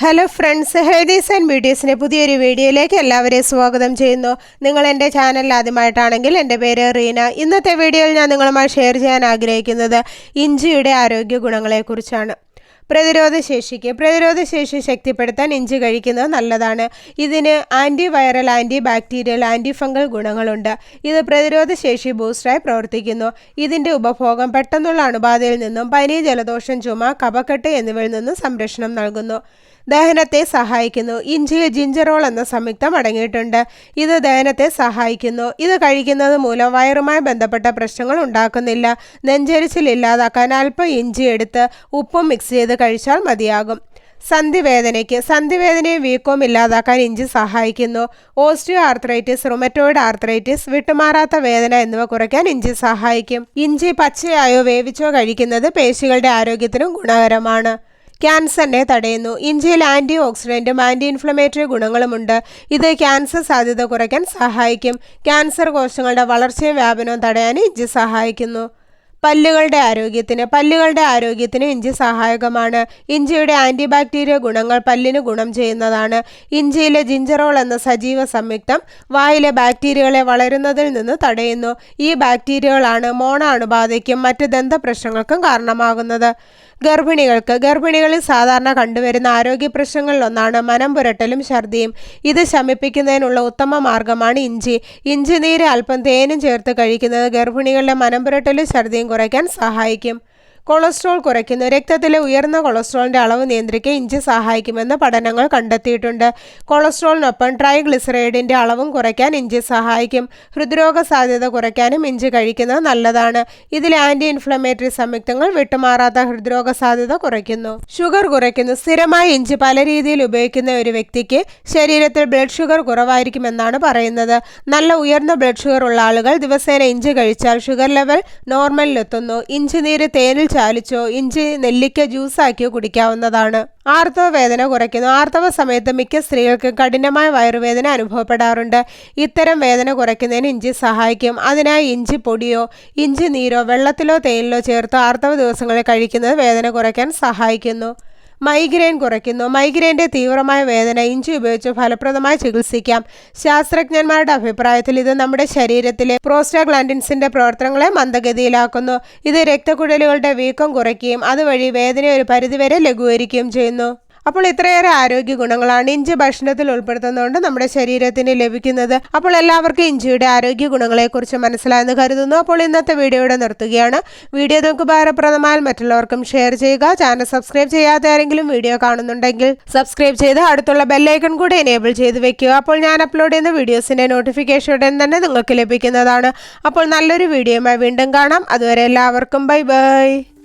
Hello friends healthies and ബ്യൂട്ടീസിന്റെ പുതിയൊരു വീഡിയോയിലേക്ക് എല്ലാവരെയും സ്വാഗതം ചെയ്യുന്നു. നിങ്ങൾ എന്റെ ചാനൽ ആദ്യമായിട്ടാണെങ്കിൽ എന്റെ പേര് റീന. ഇന്നത്തെ വീഡിയോയിൽ ഞാൻ നിങ്ങളുമായി ഷെയർ ചെയ്യാൻ ആഗ്രഹിക്കുന്നത് ഇഞ്ചിയുടെ ആരോഗ്യ ഗുണങ്ങളെക്കുറിച്ചാണ്. പ്രതിരോധശേഷിക്ക് പ്രതിരോധശേഷി പ്രതിരോധ ശേഷി ശക്തിപ്പെടുത്താൻ ഇഞ്ചി കഴിക്കുന്നത് നല്ലതാണ്. ഇതിന് antiviral antibacterial antifungal ഗുണങ്ങളുണ്ട് ഇത് പ്രതിരോധശേഷി ബൂസ്റ്ററായി പ്രവർത്തിക്കുന്നു. ഇതിന്റെ ഉപഭോഗം പെട്ടെന്നുള്ള അണുബാധയിൽ നിന്നും പനി ജലദോഷം ചുമ കപക്കെട്ട് എന്നിവയിൽ നിന്നും സംരക്ഷണം നൽകുന്നു. ദഹനത്തെ സഹായിക്കുന്നു. ഇഞ്ചിയിൽ ജിഞ്ചറോൾ എന്ന സംയുക്തം അടങ്ങിയിട്ടുണ്ട്. ഇത് ദഹനത്തെ സഹായിക്കുന്നു. ഇത് കഴിക്കുന്നത് മൂലം വയറുമായി ബന്ധപ്പെട്ട പ്രശ്നങ്ങൾ ഉണ്ടാക്കുന്നില്ല. നെഞ്ചരിച്ചിൽ ഇല്ലാതാക്കാൻ അല്പം ഇഞ്ചി എടുത്ത് ഉപ്പും മിക്സ് ചെയ്ത് കഴിച്ചാൽ മതിയാകും. സന്ധിവേദനയ്ക്ക് സന്ധിവേദനയും വീക്കവും ഇല്ലാതാക്കാൻ ഇഞ്ചി സഹായിക്കുന്നു. ഓസ്റ്റിയോ ആർത്രൈറ്റിസ് റുമറ്റോയിഡ് ആർത്രൈറ്റിസ് വിട്ടുമാറാത്ത വേദന എന്നിവ കുറയ്ക്കാൻ ഇഞ്ചി സഹായിക്കും. ഇഞ്ചി പച്ചയായോ വേവിച്ചോ കഴിക്കുന്നത് പേശികളുടെ ആരോഗ്യത്തിനും ഗുണകരമാണ്. ക്യാൻസറിനെ തടയുന്നു. ഇഞ്ചിയിൽ ആന്റി ഓക്സിഡന്റും ആന്റി ഇൻഫ്ലമേറ്ററി ഗുണങ്ങളുമുണ്ട്. ഇത് ക്യാൻസർ സാധ്യത കുറയ്ക്കാൻ സഹായിക്കും. ക്യാൻസർ കോശങ്ങളുടെ വളർച്ചയും വ്യാപനവും തടയാൻ ഇഞ്ചി സഹായിക്കുന്നു. പല്ലുകളുടെ ആരോഗ്യത്തിന് പല്ലുകളുടെ ആരോഗ്യത്തിന് ഇഞ്ചി സഹായകമാണ്. ഇഞ്ചിയുടെ ആന്റിബാക്ടീരിയ ഗുണങ്ങൾ പല്ലിന് ഗുണം ചെയ്യുന്നതാണ്. ഇഞ്ചിയിലെ ജിഞ്ചറോൾ എന്ന സജീവ സംയുക്തം വായിലെ ബാക്ടീരിയകളെ വളരുന്നതിൽ നിന്ന് തടയുന്നു. ഈ ബാക്ടീരിയകളാണ് മോണ അണുബാധയ്ക്കും മറ്റ് ദന്തപ്രശ്നങ്ങൾക്കും കാരണമാകുന്നത്. ഗർഭിണികൾക്ക് ഗർഭിണികളിൽ സാധാരണ കണ്ടുവരുന്ന ആരോഗ്യ പ്രശ്നങ്ങളിലൊന്നാണ് മനം പുരട്ടലും ഛർദിയും. ഇത് ശമിപ്പിക്കുന്നതിനുള്ള ഉത്തമ മാർഗമാണ് ഇഞ്ചി. ഇഞ്ചി നീര് അല്പം തേനും ചേർത്ത് കഴിക്കുന്നത് ഗർഭിണികളുടെ മനം പുരട്ടലും ഛർദിയും കുറയ്ക്കാൻ സഹായിക്കും. കൊളസ്ട്രോൾ കുറയ്ക്കുന്നു. രക്തത്തിലെ ഉയർന്ന കൊളസ്ട്രോളിന്റെ അളവ് നിയന്ത്രിക്കാൻ ഇഞ്ചി സഹായിക്കുമെന്ന് പഠനങ്ങൾ കണ്ടെത്തിയിട്ടുണ്ട്. കൊളസ്ട്രോളിനൊപ്പം ട്രൈഗ്ലിസറൈഡിന്റെ അളവും കുറയ്ക്കാൻ ഇഞ്ചി സഹായിക്കും. ഹൃദ്രോഗ സാധ്യത കുറയ്ക്കാനും ഇഞ്ചി കഴിക്കുന്നത് നല്ലതാണ്. ഇതിൽ ആന്റി ഇൻഫ്ലമേറ്ററി സംയുക്തങ്ങൾ വിട്ടുമാറാത്ത ഹൃദ്രോഗ സാധ്യത കുറയ്ക്കുന്നു. ഷുഗർ കുറയ്ക്കുന്നു. സ്ഥിരമായി ഇഞ്ചി പല രീതിയിൽ ഉപയോഗിക്കുന്ന ഒരു വ്യക്തിക്ക് ശരീരത്തിൽ ബ്ലഡ് ഷുഗർ കുറവായിരിക്കുമെന്നാണ് പറയുന്നത്. നല്ല ഉയർന്ന ബ്ലഡ് ഷുഗർ ഉള്ള ആളുകൾ ദിവസേന ഇഞ്ചി കഴിച്ചാൽ ഷുഗർ ലെവൽ നോർമലിലെത്തുന്നു. ഇഞ്ചി നീര് തേനിൽ ചാലിച്ചോ? ഇഞ്ചി നെല്ലിക്ക ജ്യൂസാക്കിയോ കുടിക്കാവുന്നതാണ്. ആർത്തവ വേദന കുറയ്ക്കുന്നു. ആർത്തവ സമയത്ത് മിക്ക സ്ത്രീകൾക്കും കഠിനമായ വയറുവേദന അനുഭവപ്പെടാറുണ്ട്. ഇത്തരം വേദന കുറയ്ക്കുന്നതിന് ഇഞ്ചി സഹായിക്കും. അതിനായി ഇഞ്ചി പൊടിയോ ഇഞ്ചി നീരോ വെള്ളത്തിലോ തേനിലോ ചേർത്ത് ആർത്തവ ദിവസങ്ങളിൽ കഴിക്കുന്നത് വേദന കുറയ്ക്കാൻ സഹായിക്കുന്നു. മൈഗ്രെയിൻ കുറയ്ക്കുന്നു. മൈഗ്രെയിന്റെ തീവ്രമായ വേദന ഇഞ്ചി ഉപയോഗിച്ച് ഫലപ്രദമായി ചികിത്സിക്കാം. ശാസ്ത്രജ്ഞന്മാരുടെ അഭിപ്രായത്തിൽ ഇത് നമ്മുടെ ശരീരത്തിലെ പ്രോസ്റ്റാഗ്ലാൻഡിൻസിന്റെ പ്രവർത്തനങ്ങളെ മന്ദഗതിയിലാക്കുന്നു. ഇത് രക്തക്കുഴലുകളുടെ വീക്കം കുറയ്ക്കുകയും അതുവഴി വേദന ഒരു പരിധിവരെ ലഘൂകരിക്കുകയും ചെയ്യുന്നു. അപ്പോൾ ഇത്രയേറെ ആരോഗ്യ ഗുണങ്ങളാണ് ഇഞ്ചി ഭക്ഷണത്തിൽ ഉൾപ്പെടുത്തുന്നതുകൊണ്ട് നമ്മുടെ ശരീരത്തിന് ലഭിക്കുന്നത്. അപ്പോൾ എല്ലാവർക്കും ഇഞ്ചിയുടെ ആരോഗ്യ ഗുണങ്ങളെക്കുറിച്ച് മനസ്സിലായെന്ന് കരുതുന്നു. അപ്പോൾ ഇന്നത്തെ വീഡിയോയുടെ നിർത്തുകയാണ്. വീഡിയോ നിങ്ങൾക്ക് ഉപകാരപ്രദമായാൽ മറ്റുള്ളവർക്കും ഷെയർ ചെയ്യുക. ചാനൽ സബ്സ്ക്രൈബ് ചെയ്യാത്ത ആരെങ്കിലും വീഡിയോ കാണുന്നുണ്ടെങ്കിൽ സബ്സ്ക്രൈബ് ചെയ്ത് അടുത്തുള്ള ബെല്ലൈക്കൺ കൂടി എനേബിൾ ചെയ്ത് വെക്കുക. അപ്പോൾ ഞാൻ അപ്ലോഡ് ചെയ്യുന്ന വീഡിയോസിന്റെ നോട്ടിഫിക്കേഷൻ ഉടൻ തന്നെ നിങ്ങൾക്ക് ലഭിക്കുന്നതാണ്. അപ്പോൾ നല്ലൊരു വീഡിയോയുമായി വീണ്ടും കാണാം. അതുവരെ എല്ലാവർക്കും ബൈ ബൈ